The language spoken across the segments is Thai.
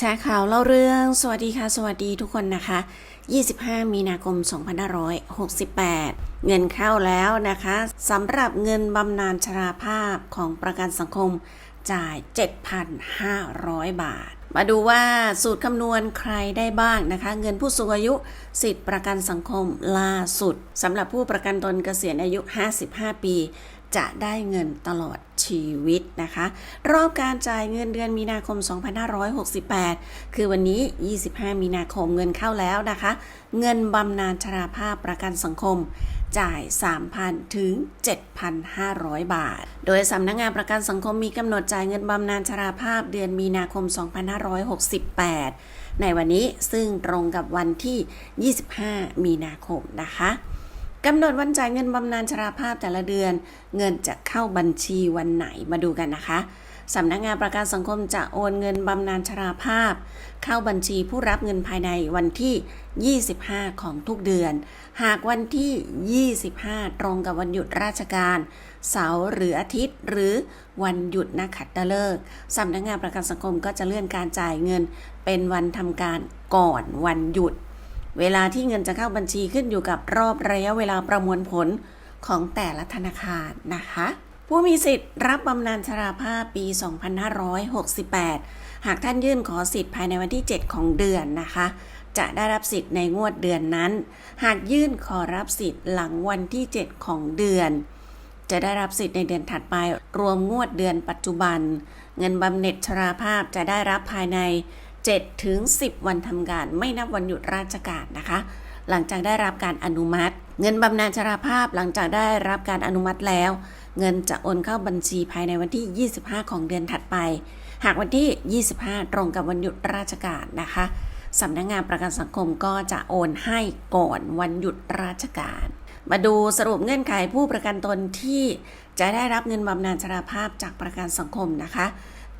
แชร์ข่าวเล่าเรื่อง สวัสดีค่ะ สวัสดีทุกคนนะคะ 25 มีนาคม 2568 เงินเข้าแล้วนะคะสำหรับเงินบำนาญชราภาพของประกันสังคมจ่าย 7,500 บาท มาดูว่าสูตรคำนวณใครได้บ้างนะคะ เงินผู้สูงอายุสิทธิประกันสังคมล่าสุดสำหรับผู้ประกันตนเกษียณอายุ 55 ปี จะได้เงินตลอดชีวิตนะคะ รอบการจ่ายเงินเดือนมีนาคม 2568 คือวันนี้ 25 มีนาคมเงินเข้าแล้วนะคะ เงินบำนาญชราภาพประกันสังคม จ่าย 3,000 ถึง 7,500 บาท โดยสำนักงงานประกันสังคมมีกำหนดจ่ายเงินบำนาญชราภาพเดือนมีนาคม 2568 ในวันนี้ซึ่งตรงกับวันที่ 25 มีนาคมนะคะ กำหนดวันจ่ายเงินบำนาญชราภาพแต่ละเดือน เงินจะเข้าบัญชีวันไหนมาดูกันนะคะสำนักงงานประกันสังคมจะโอนเงินบำนาญชราภาพ เข้าบัญชีผู้รับเงินภายในวันที่ 25 ของทุกเดือน หากวันที่ 25 ตรงกับวันหยุดราชการ เสาร์หรืออาทิตย์ หรือวันหยุดนักขัตฤกษ์สำนักงานประกันสังคมก็จะเลื่อนการจ่ายเงินเป็นวันทำการก่อนวันหยุด เวลาที่เงินจะเข้าบัญชีขึ้นอยู่กับรอบระยะเวลาประมวลผลของแต่ละธนาคารนะคะ ผู้มีสิทธิ์รับบำนาญชราภาพปี 2568 หากท่านยื่นขอสิทธิ์ภายในวันที่ 7 ของเดือนนะคะ จะได้รับสิทธิ์ในงวดเดือนนั้น หากยื่นขอรับสิทธิ์หลังวันที่ 7 ของเดือน จะได้รับสิทธิ์ในเดือนถัดไป รวมงวดเดือนปัจจุบัน เงินบำเหน็จชราภาพจะได้รับภายใน 7ถึง10 วันทำการ ไม่นับวันหยุดราชการนะคะ หลังจากได้รับการอนุมัติ เงินบำนาญชราภาพหลังจากได้รับการอนุมัติแล้ว เงินจะโอนเข้าบัญชีภายในวันที่ 25 ของเดือนถัดไป หากวันที่ 25 ตรงกับวันหยุดราชการนะคะสำนักงงานประกันสังคมก็จะโอนให้ก่อนวันหยุดราชการ มาดูสรุปเงื่อนไขผู้ประกันตนที่จะได้รับเงินบำนาญชราภาพจากประกันสังคมนะคะ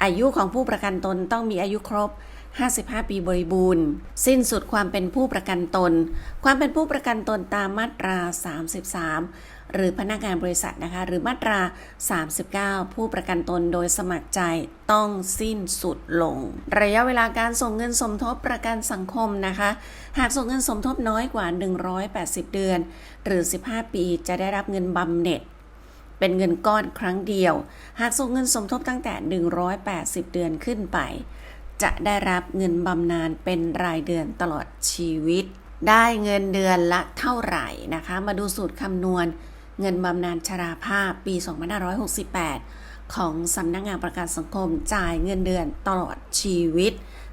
อายุของผู้ประกันตนต้องมีอายุครบ 55 ปีบริบูรณ์ สิ้นสุดความเป็นผู้ประกันตน ความเป็นผู้ประกันตนตามมาตรา 33 หรือพนักงานบริษัทนะคะ หรือมาตรา 39 ผู้ประกันตนโดยสมัครใจต้องสิ้นสุดลง ระยะเวลาการส่งเงินสมทบประกันสังคมนะคะ หากส่งเงินสมทบน้อยกว่า 180 เดือน หรือ 15 ปีจะได้รับเงินบำเหน็จเป็นเงินก้อนครั้งเดียว หากส่งเงินสมทบตั้งแต่ 180 เดือนขึ้นไป จะได้รับเงินบำนาญเป็นรายเดือนตลอดชีวิต ได้เงินเดือนละเท่าไหร่นะคะ มาดูสูตรคำนวณเงินบำนาญชราภาพปี 2568 ของสำนักงงานประกันสังคมจ่ายเงินเดือนตลอดชีวิต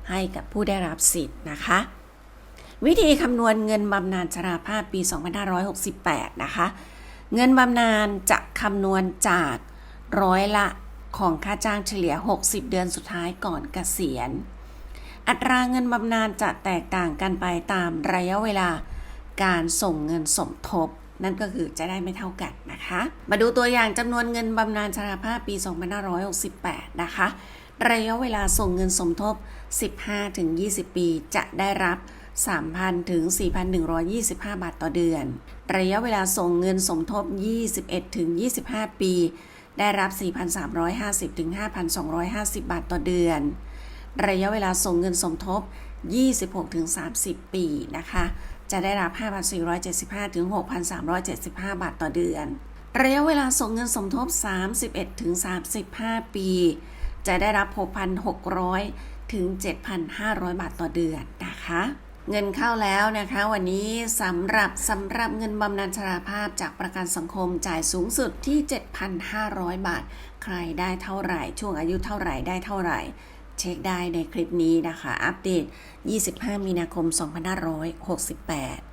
ให้กับผู้ได้รับสิทธิ์นะคะ วิธีคำนวณเงินบำนาญชราภาพปี 2568 นะคะ เงินบำนาญจะคำนวณจากร้อยละ ของค่าจ้างเฉลี่ย 60 เดือนสุดท้ายก่อนเกษียณ อัตราเงินบำนาญจะแตกต่างกันไปตามระยะเวลาการส่งเงินสมทบ นั่นก็คือจะได้ไม่เท่ากันนะคะ มาดูตัวอย่างจำนวนเงินบำนาญชราภาพปี 2568 นะคะ ระยะเวลาส่งเงินสมทบ 15-20 ปี จะได้รับ 3,000 ถึง 4,125 บาทต่อเดือน ระยะเวลาส่งเงินสมทบ 21ถึง25 ปี ได้รับ 4,350 ถึง 5,250 บาทต่อเดือน ระยะเวลาส่งเงินสมทบ 26 ถึง 30 ปีนะคะ จะได้รับ 5,475 ถึง 6,375 บาทต่อเดือน ระยะเวลาส่งเงินสมทบ 31 ถึง 35 ปี จะได้รับ 6,600 ถึง 7,500 บาทต่อเดือนนะคะ เงินเข้าแล้วนะคะ วันนี้สำหรับสำหรับเงินบำนาญชราภาพจากประกันสังคมจ่ายสูงสุดที่ 7,500 บาท ใครได้เท่าไหร่ ช่วงอายุเท่าไหร่ได้เท่าไหร่ เช็คได้ในคลิปนี้นะคะ อัปเดต 25 มีนาคม 2568